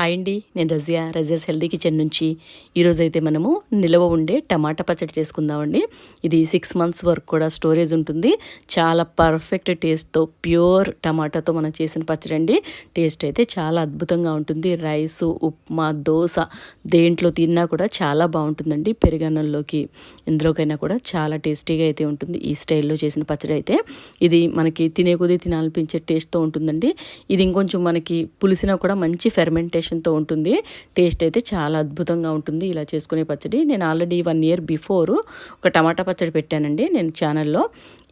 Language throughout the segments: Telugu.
హాయ్ అండి నేను రజియా. రజియాస్ హెల్దీ కిచెన్ నుంచి ఈరోజైతే మనము నిలవ ఉండే టమాటా పచ్చడి చేసుకుందామండి. ఇది సిక్స్ మంత్స్ వరకు కూడా స్టోరేజ్ ఉంటుంది. చాలా పర్ఫెక్ట్ టేస్ట్తో ప్యూర్ టమాటాతో మనం చేసిన పచ్చడి అండి. టేస్ట్ అయితే చాలా అద్భుతంగా ఉంటుంది. రైస్ ఉప్మా దోశ దేంట్లో తిన్నా కూడా చాలా బాగుంటుందండి పెరుగన్నంలోకి. ఇందులోకైనా కూడా చాలా టేస్టీగా అయితే ఉంటుంది ఈ స్టైల్లో చేసిన పచ్చడి అయితే. ఇది మనకి తినే కొద్దీ తినాలనిపించే టేస్ట్తో ఉంటుందండి. ఇది ఇంకొంచెం మనకి పులిసినా కూడా మంచి ఫెర్మెంటేషన్ కాంబినేషన్తో ఉంటుంది. టేస్ట్ అయితే చాలా అద్భుతంగా ఉంటుంది. ఇలా చేసుకునే పచ్చడి. నేను ఆల్రెడీ వన్ ఇయర్ బిఫోర్ ఒక టమాటా పచ్చడి పెట్టానండి నేను ఛానల్లో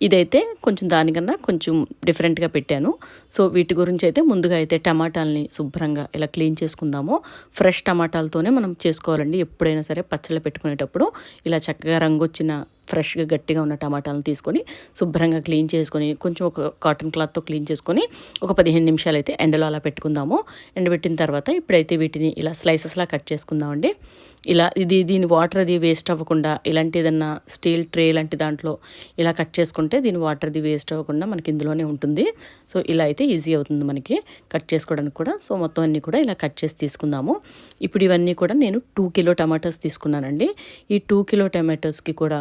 ఇదైతే కొంచెం దానికన్నా కొంచెం డిఫరెంట్గా పెట్టాను. సో వీటి గురించి అయితే ముందుగా అయితే టమాటాలని శుభ్రంగా ఇలా క్లీన్ చేసుకుందాము. ఫ్రెష్ టమాటాలతోనే మనం చేసుకోవాలండి. ఎప్పుడైనా సరే పచ్చళ్ళు పెట్టుకునేటప్పుడు. ఇలా చక్కగా రంగు వచ్చిన ఫ్రెష్గా గట్టిగా ఉన్న టమాటాలను తీసుకొని శుభ్రంగా క్లీన్ చేసుకొని కొంచెం ఒక కాటన్ క్లాత్తో క్లీన్ చేసుకొని ఒక పదిహేను నిమిషాలు అయితే ఎండలో అలా పెట్టుకుందాము. ఎండబెట్టిన తర్వాత ఇప్పుడైతే వీటిని ఇలా స్లైసెస్లా కట్ చేసుకుందామండి. ఇలా ఇది దీని వాటర్ అది వేస్ట్ అవ్వకుండా ఇలాంటి ఏదన్నా స్టీల్ ట్రే లాంటి దాంట్లో ఇలా కట్ చేసుకుంటే దీని వాటర్ అది వేస్ట్ అవ్వకుండా మనకి ఇందులోనే ఉంటుంది. సో ఇలా అయితే ఈజీ అవుతుంది మనకి కట్ చేసుకోవడానికి కూడా. సో మొత్తం అన్నీ కూడా ఇలా కట్ చేసి తీసుకుందాము. ఇప్పుడు ఇవన్నీ కూడా నేను టూ కిలో టమాటోస్ తీసుకున్నానండి. ఈ టూ కిలో టమాటోస్కి కూడా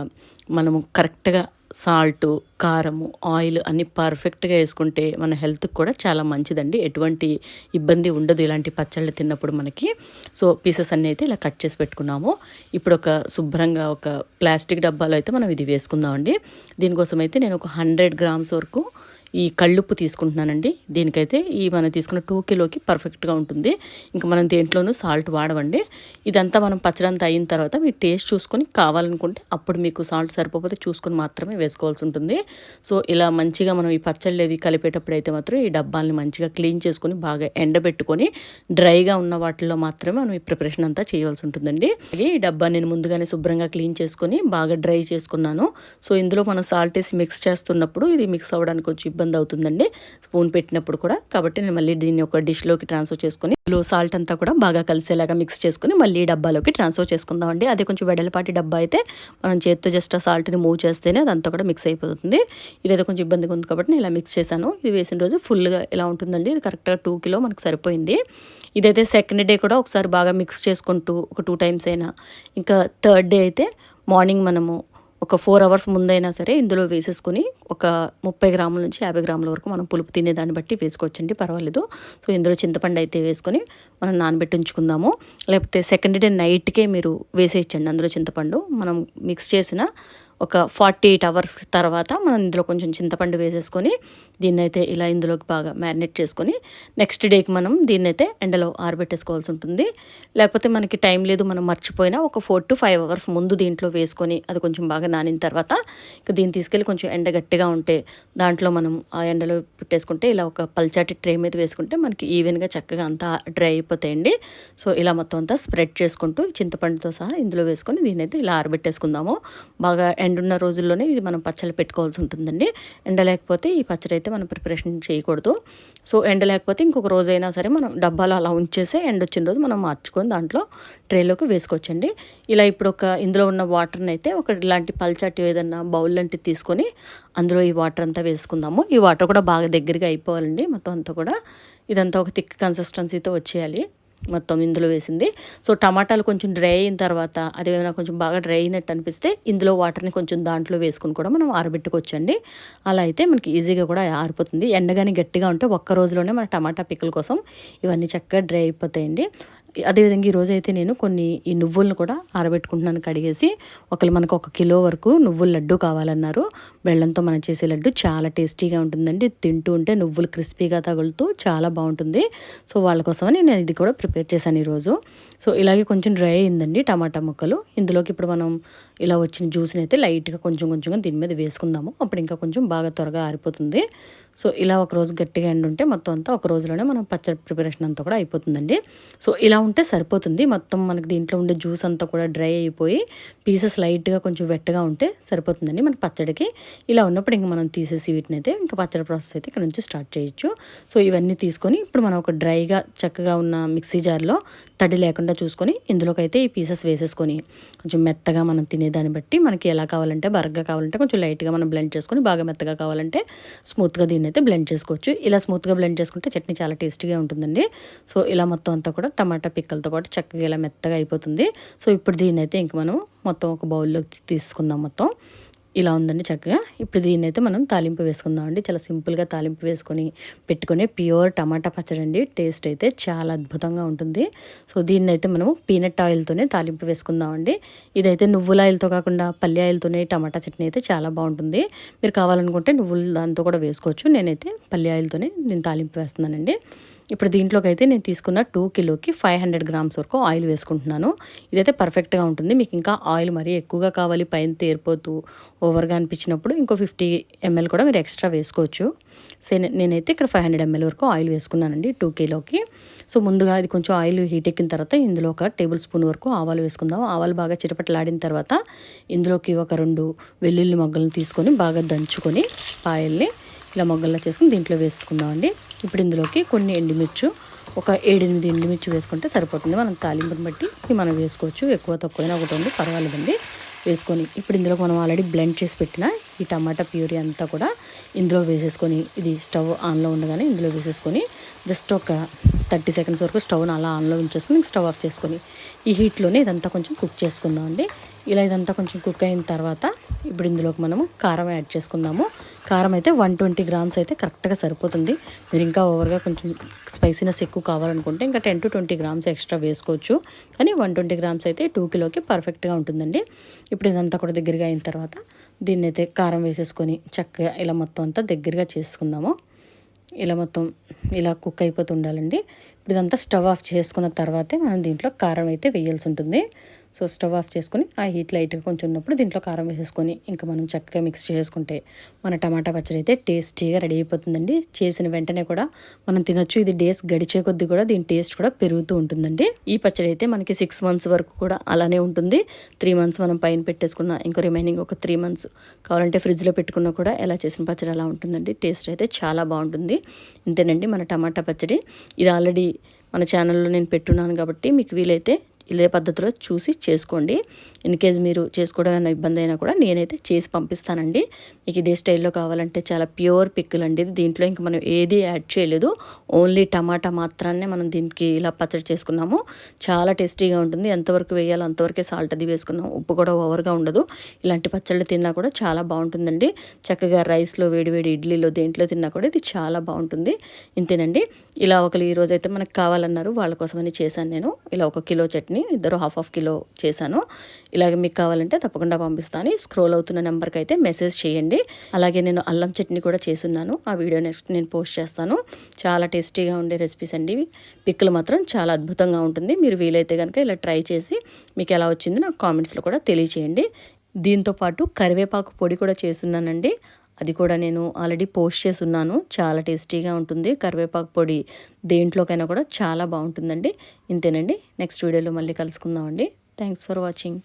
మనము కరెక్ట్గా సాల్ట్ కారము ఆయిల్ అన్ని పర్ఫెక్ట్గా వేసుకుంటే మన హెల్త్కి కూడా చాలా మంచిదండి. ఎటువంటి ఇబ్బంది ఉండదు ఇలాంటి పచ్చళ్ళు తిన్నప్పుడు మనకి. సో పీసెస్ అన్నీ అయితే ఇలా కట్ చేసి పెట్టుకున్నాము. ఇప్పుడు ఒక శుభ్రంగా ఒక ప్లాస్టిక్ డబ్బాలో అయితే మనం ఇది వేసుకుందామండి. దీనికోసం అయితే నేను ఒక హండ్రెడ్ గ్రామ్స్ వరకు ఈ కళ్ళుప్పు తీసుకుంటున్నానండి. దీనికైతే ఈ మనం తీసుకున్న టూ కిలోకి పర్ఫెక్ట్గా ఉంటుంది. ఇంకా మనం దేంట్లోనూ సాల్ట్ వాడవండి. ఇదంతా మనం పచ్చడంతా అయిన తర్వాత మీ టేస్ట్ చూసుకొని కావాలనుకుంటే అప్పుడు మీకు సాల్ట్ సరిపోతే చూసుకొని మాత్రమే వేసుకోవాల్సి ఉంటుంది. సో ఇలా మంచిగా మనం ఈ పచ్చళ్ళు అవి కలిపేటప్పుడు అయితే మాత్రం ఈ డబ్బాల్ని మంచిగా క్లీన్ చేసుకొని బాగా ఎండబెట్టుకొని డ్రైగా ఉన్న వాటిల్లో మాత్రమే మనం ఈ ప్రిపరేషన్ అంతా చేయాల్సి ఉంటుందండి. ఈ డబ్బా నేను ముందుగానే శుభ్రంగా క్లీన్ చేసుకొని బాగా డ్రై చేసుకున్నాను. సో ఇందులో మనం సాల్ట్ వేసి మిక్స్ చేస్తున్నప్పుడు ఇది మిక్స్ అవ్వడానికి కొంచెం ఇబ్బంది అవుతుందండి. స్పూన్ పెట్టినప్పుడు కూడా. కాబట్టి నేను మళ్ళీ దీన్ని ఒక డిష్లోకి ట్రాన్స్ఫర్ చేసుకొని లో సాల్ట్ అంతా కూడా బాగా కలిసేలాగా మిక్స్ చేసుకుని మళ్ళీ డబ్బాలోకి ట్రాన్స్ఫర్ చేసుకుందాం అండి. అదే కొంచెం వెడలపాటి డబ్బా అయితే మనం చేత్తో జస్ట్ ఆ సాల్ట్ని మూవ్ చేస్తేనే అదంతా కూడా మిక్స్ అయిపోతుంది. ఇదైతే కొంచెం ఇబ్బందిగా ఉంది కాబట్టి నేను ఇలా మిక్స్ చేశాను. ఇది వేసిన రోజు ఫుల్గా ఇలా ఉంటుందండి? ఇది కరెక్ట్గా టూ కిలో మనకు సరిపోయింది. ఇదైతే సెకండ్ డే కూడా ఒకసారి బాగా మిక్స్ చేసుకుంటూ ఒక టూ టైమ్స్ అయినా. ఇంకా థర్డ్ డే అయితే మార్నింగ్ మనము ఒక ఫోర్ అవర్స్ ముందైనా సరే ఇందులో వేసేసుకొని ఒక ముప్పై గ్రాముల నుంచి యాభై గ్రాముల వరకు మనం పులుపు తినేదాన్ని బట్టి వేసుకోవచ్చండి పర్వాలేదు. సో ఇందులో చింతపండు అయితే వేసుకొని మనం నానబెట్టి ఉంచుకుందాము. లేకపోతే సెకండ్ డే నైట్కే మీరు వేసేయచ్చండి అందులో చింతపండు. మనం మిక్స్ చేసిన ఒక ఫార్టీ ఎయిట్ అవర్స్ తర్వాత మనం ఇందులో కొంచెం చింతపండు వేసేసుకొని దీన్ని అయితే ఇలా ఇందులోకి బాగా మ్యారినేట్ చేసుకొని నెక్స్ట్ డేకి మనం దీన్ని అయితే ఎండలో ఆరబెట్టేసుకోవాల్సి ఉంటుంది. లేకపోతే మనకి టైం లేదు మనం మర్చిపోయినా ఒక ఫోర్ టు ఫైవ్ అవర్స్ ముందు దీంట్లో వేసుకొని అది కొంచెం బాగా నానిన తర్వాత ఇక దీన్ని తీసుకెళ్ళి కొంచెం ఎండ గట్టిగా ఉంటే దాంట్లో మనం ఆ ఎండలో పెట్టేసుకుంటే ఇలా ఒక పల్చాటి ట్రే మీద వేసుకుంటే మనకి ఈవెన్గా చక్కగా అంతా డ్రై అయిపోతాయండి. సో ఇలా మొత్తం అంతా స్ప్రెడ్ చేసుకుంటూ చింతపండుతో సహా ఇందులో వేసుకొని దీన్ని అయితే ఇలా ఆరబెట్టేసుకుందాము. బాగా ఎండున్న రోజుల్లోనే ఇది మనం పచ్చళ్ళు పెట్టుకోవాల్సి ఉంటుందండి. ఎండ లేకపోతే ఈ పచ్చడి అయితే మనం ప్రిపరేషన్ చేయకూడదు. సో ఎండ లేకపోతే ఇంకొక రోజైనా సరే మనం డబ్బాలో అలా ఉంచేసి ఎండ వచ్చిన రోజు మనం మార్చుకొని దాంట్లో ట్రేలోకి వేసుకోవచ్చండి. ఇలా ఇప్పుడు ఒక ఇందులో ఉన్న వాటర్ని అయితే ఒక ఇలాంటి పల్చటి ఏదన్నా బౌల్ లాంటివి తీసుకొని అందులో ఈ వాటర్ అంతా వేసుకుందాము. ఈ వాటర్ కూడా బాగా దగ్గరగా అయిపోవాలండి. మొత్తం అంతా కూడా ఇదంతా ఒక థిక్ కన్సిస్టెన్సీతో వచ్చేయాలి. మొత్తం ఇందులో వేసింది. సో టమాటాలు కొంచెం డ్రై అయిన తర్వాత అదేమైనా కొంచెం బాగా డ్రై అయినట్టు అనిపిస్తే ఇందులో వాటర్ని కొంచెం దాంట్లో వేసుకుని కూడా మనం ఆరబెట్టుకోవచ్చండి. అలా అయితే మనకి ఈజీగా కూడా ఆరిపోతుంది. ఎండగాని గట్టిగా ఉంటే ఒక్క రోజులోనే మన టమాటా పిక్కల కోసం ఇవన్నీ చక్కగా డ్రై అయిపోతాయండి. అదేవిధంగా ఈరోజు అయితే నేను కొన్ని ఈ నువ్వులను కూడా ఆరబెట్టుకుంటున్నాను కడిగేసి ఒకళ్ళు మనకు ఒక కిలో వరకు నువ్వుల లడ్డు కావాలన్నారు. బెల్లంతో మనం చేసే లడ్డు చాలా టేస్టీగా ఉంటుందండి. తింటూ ఉంటే నువ్వులు క్రిస్పీగా తగులుతూ చాలా బాగుంటుంది. సో వాళ్ళ కోసమని నేను ఇది కూడా ప్రిపేర్ చేశాను ఈరోజు. సో ఇలాగే కొంచెం డ్రై అయిందండి టమాటా ముక్కలు. ఇందులోకి ఇప్పుడు మనం ఇలా వచ్చిన జ్యూస్ని అయితే లైట్గా కొంచెం కొంచెంగా దీని మీద వేసుకుందాము. అప్పుడు ఇంకా కొంచెం బాగా త్వరగా ఆరిపోతుంది. సో ఇలా ఒక రోజు గట్టిగా ఎండు ఉంటే మొత్తం అంతా ఒక రోజులోనే మనం పచ్చడి ప్రిపరేషన్ అంతా కూడా అయిపోతుందండి. సో ఇలా ఉంటే సరిపోతుంది. మొత్తం మనకి దీంట్లో ఉండే జ్యూస్ అంతా కూడా డ్రై అయిపోయి పీసెస్ లైట్గా కొంచెం వెట్టగా ఉంటే సరిపోతుందండి మన పచ్చడికి. ఇలా ఉన్నప్పుడు ఇంకా మనం తీసేసి వీటిని అయితే ఇంకా పచ్చడి ప్రాసెస్ అయితే ఇక్కడ నుంచి స్టార్ట్ చేయొచ్చు. సో ఇవన్నీ తీసుకొని ఇప్పుడు మనం ఒక డ్రైగా చక్కగా ఉన్న మిక్సీ జార్లో తడి లేకుండా చూసుకొని ఇందులోకి అయితే ఈ పీసెస్ వేసేసుకొని కొంచెం మెత్తగా మనం తినేదాన్ని బట్టి మనకి ఎలా కావాలంటే బరగ్గా కావాలంటే కొంచెం లైట్గా మనం బ్లెండ్ చేసుకొని బాగా మెత్తగా కావాలంటే స్మూత్గా దీన్ని అయితే బ్లెండ్ చేసుకోవచ్చు. ఇలా స్మూత్గా బ్లెండ్ చేసుకుంటే చట్నీ చాలా టేస్టీగా ఉంటుందండి. సో ఇలా మొత్తం అంతా కూడా టమాటా పిక్కలతో పాటు చక్కగా ఇలా మెత్తగా అయిపోతుంది. సో ఇప్పుడు దీన్ని అయితే ఇంక మనం మొత్తం ఒక బౌల్లోకి తీసుకుందాం మొత్తం. ఇలా ఉందండి చక్కగా. ఇప్పుడు దీన్ని అయితే మనం తాలింపు వేసుకుందాం అండి. చాలా సింపుల్గా తాలింపు వేసుకొని పెట్టుకొని ప్యూర్ టమాటా పచ్చడి అండి. టేస్ట్ అయితే చాలా అద్భుతంగా ఉంటుంది. సో దీన్ని అయితే మనము పీనట్ ఆయిల్తోనే తాలింపు వేసుకుందామండి ఇదైతే నువ్వుల ఆయిల్తో కాకుండా పల్లి ఆయిల్తోనే టమాటా చట్నీ అయితే చాలా బాగుంటుంది. మీరు కావాలనుకుంటే నువ్వులు దాంతో కూడా వేసుకోవచ్చు. నేనైతే పల్లి ఆయిల్తోనే నేను తాలింపు వేస్తున్నానండి. ఇప్పుడు దీంట్లోకి అయితే నేను తీసుకున్న టూ కిలోకి ఫైవ్ హండ్రెడ్ గ్రామ్స్ వరకు ఆయిల్ వేసుకుంటున్నాను. ఇదైతే పర్ఫెక్ట్గా ఉంటుంది. మీకు ఇంకా ఆయిల్ మరీ ఎక్కువగా కావాలి పైన తేరిపోతూ ఓవర్గా అనిపించినప్పుడు ఇంకో ఫిఫ్టీ ఎంఎల్ కూడా మీరు ఎక్స్ట్రా వేసుకోవచ్చు. సో నేనైతే ఇక్కడ ఫైవ్ హండ్రెడ్ ఎంఎల్ వరకు ఆయిల్ వేసుకున్నానండి టూ కిలోకి. సో ముందుగా ఇది కొంచెం ఆయిల్ హీట్ ఎక్కిన తర్వాత ఇందులో ఒక టేబుల్ స్పూన్ వరకు ఆవాలు వేసుకుందాం. ఆవాలు బాగా చిటపట్లాడిన తర్వాత ఇందులోకి ఒక రెండు వెల్లుల్లి మొగ్గలను తీసుకొని బాగా దంచుకొని పాయల్ని ఇలా మొగ్గల్లా చేసుకుని దీంట్లో వేసుకుందామండి. ఇప్పుడు ఇందులోకి కొన్ని ఎండుమిర్చు ఒక ఏడెనిమిది ఎండుమిర్చి వేసుకుంటే సరిపోతుంది. మనం తాలింపుని బట్టి మనం వేసుకోవచ్చు. ఎక్కువ తక్కువైనా ఒకటి ఉంది పర్వాలేదండి. వేసుకొని ఇప్పుడు ఇందులో మనం ఆల్రెడీ బ్లెండ్ చేసి పెట్టిన ఈ టమాటా ప్యూరీ అంతా కూడా ఇందులో వేసేసుకొని ఇది స్టవ్ ఆన్లో ఉండగానే ఇందులో వేసేసుకొని జస్ట్ ఒక థర్టీ సెకండ్స్ వరకు స్టవ్ని అలా ఆన్లో ఉంచేసుకుని స్టవ్ ఆఫ్ చేసుకొని ఈ హీట్లోనే ఇదంతా కొంచెం కుక్ చేసుకుందాం అండి. ఇలా ఇదంతా కొంచెం కుక్ అయిన తర్వాత ఇప్పుడు ఇందులోకి మనము కారం యాడ్ చేసుకుందాము. కారం అయితే వన్ ట్వంటీ గ్రామ్స్ అయితే కరెక్ట్గా సరిపోతుంది. మీరు ఇంకా ఓవర్గా కొంచెం స్పైసీనెస్ ఎక్కువ కావాలనుకుంటే ఇంకా ten to twenty grams extra వేసుకోవచ్చు. కానీ వన్ ట్వంటీ గ్రామ్స్ అయితే టూ కిలోకి పర్ఫెక్ట్గా ఉంటుందండి. ఇప్పుడు ఇదంతా కూడా దగ్గరగా అయిన తర్వాత దీన్ని అయితే కారం వేసేసుకొని చక్కగా ఇలా మొత్తం అంతా దగ్గరగా చేసుకుందాము. ఇలా మొత్తం ఇలా కుక్ అయిపోతూ ఉండాలండి. ఇప్పుడు ఇదంతా స్టవ్ ఆఫ్ చేసుకున్న తర్వాతే మనం దీంట్లో కారం అయితే వేయాల్సి ఉంటుంది. సో స్టవ్ ఆఫ్ చేసుకొని ఆ హీట్ లైట్గా కొంచెం ఉన్నప్పుడు దీంట్లో కారం వేసేసుకొని ఇంకా మనం చక్కగా మిక్స్ చేసుకుంటే మన టమాటా పచ్చడి అయితే టేస్టీగా రెడీ అయిపోతుందండి. చేసిన వెంటనే కూడా మనం తినొచ్చు. ఇది డేస్ గడిచే కొద్దీ కూడా దీని టేస్ట్ కూడా పెరుగుతూ ఉంటుందండి. ఈ పచ్చడి అయితే మనకి సిక్స్ మంత్స్ వరకు కూడా అలానే ఉంటుంది. త్రీ మంత్స్ మనం పైన పెట్టేసుకున్న ఇంకో రిమైనింగ్ ఒక త్రీ మంత్స్ కావాలంటే ఫ్రిడ్జ్లో పెట్టుకున్నా కూడా ఎలా చేసిన పచ్చడి అలా ఉంటుందండి. టేస్ట్ అయితే చాలా బాగుంటుంది. ఇంతేనండి మన టమాటా పచ్చడి. ఇది ఆల్రెడీ మన ఛానల్లో నేను పెట్టున్నాను కాబట్టి మీకు వీలైతే ఇదే పద్ధతిలో చూసి చేసుకోండి. ఇన్ కేస్ మీరు చేసుకోవడం ఏమైనా ఇబ్బంది అయినా కూడా నేనైతే చేసి పంపిస్తానండి. మీకు ఇదే స్టైల్లో కావాలంటే చాలా ప్యూర్ పిక్కులు అండి. దీంట్లో ఇంకా మనం ఏది యాడ్ చేయలేదు. ఓన్లీ టమాటా మాత్రాన్నే మనం దీనికి ఇలా పచ్చడి చేసుకున్నాము. చాలా టేస్టీగా ఉంటుంది. ఎంతవరకు వేయాలో అంతవరకే సాల్ట్ అది వేసుకున్నాం. ఉప్పు కూడా ఓవర్గా ఉండదు. ఇలాంటి పచ్చళ్ళు తిన్నా కూడా చాలా బాగుంటుందండి. చక్కగా రైస్లో వేడివేడి ఇడ్లీలో దేంట్లో తిన్నా కూడా ఇది చాలా బాగుంటుంది. ఇంతేనండి. ఇలా ఒకరు ఈరోజు అయితే మనకు కావాలన్నారు వాళ్ళ కోసమని చేశాను నేను. ఇలా ఒక కిలో చట్నీ. ఇద్దరు హాఫ్ హాఫ్ కిలో చేశాను. ఇలాగ మీకు కావాలంటే తప్పకుండా పంపిస్తాను. స్క్రోల్ అవుతున్న నెంబర్కి అయితే మెసేజ్ చేయండి. అలాగే నేను అల్లం చట్నీ కూడా చేసున్నాను ఆ వీడియో నెక్స్ట్ నేను పోస్ట్ చేస్తాను. చాలా టేస్టీగా ఉండే రెసిపీస్ అండి పిక్కలు మాత్రం చాలా అద్భుతంగా ఉంటుంది. మీరు వీలైతే కనుక ఇలా ట్రై చేసి మీకు ఎలా వచ్చింది నాకు కామెంట్స్లో కూడా తెలియచేయండి. దీంతో పాటు కరివేపాకు పొడి కూడా చేస్తున్నానండి. అది కూడా నేను ఆల్రెడీ పోస్ట్ చేసి ఉన్నాను చాలా టేస్టీగా ఉంటుంది. కరివేపాకు పొడి దేంట్లోకైనా కూడా చాలా బాగుంటుందండి. ఇంతేనండి. నెక్స్ట్ వీడియోలో మళ్ళీ కలుసుకుందామండి. Thanks for watching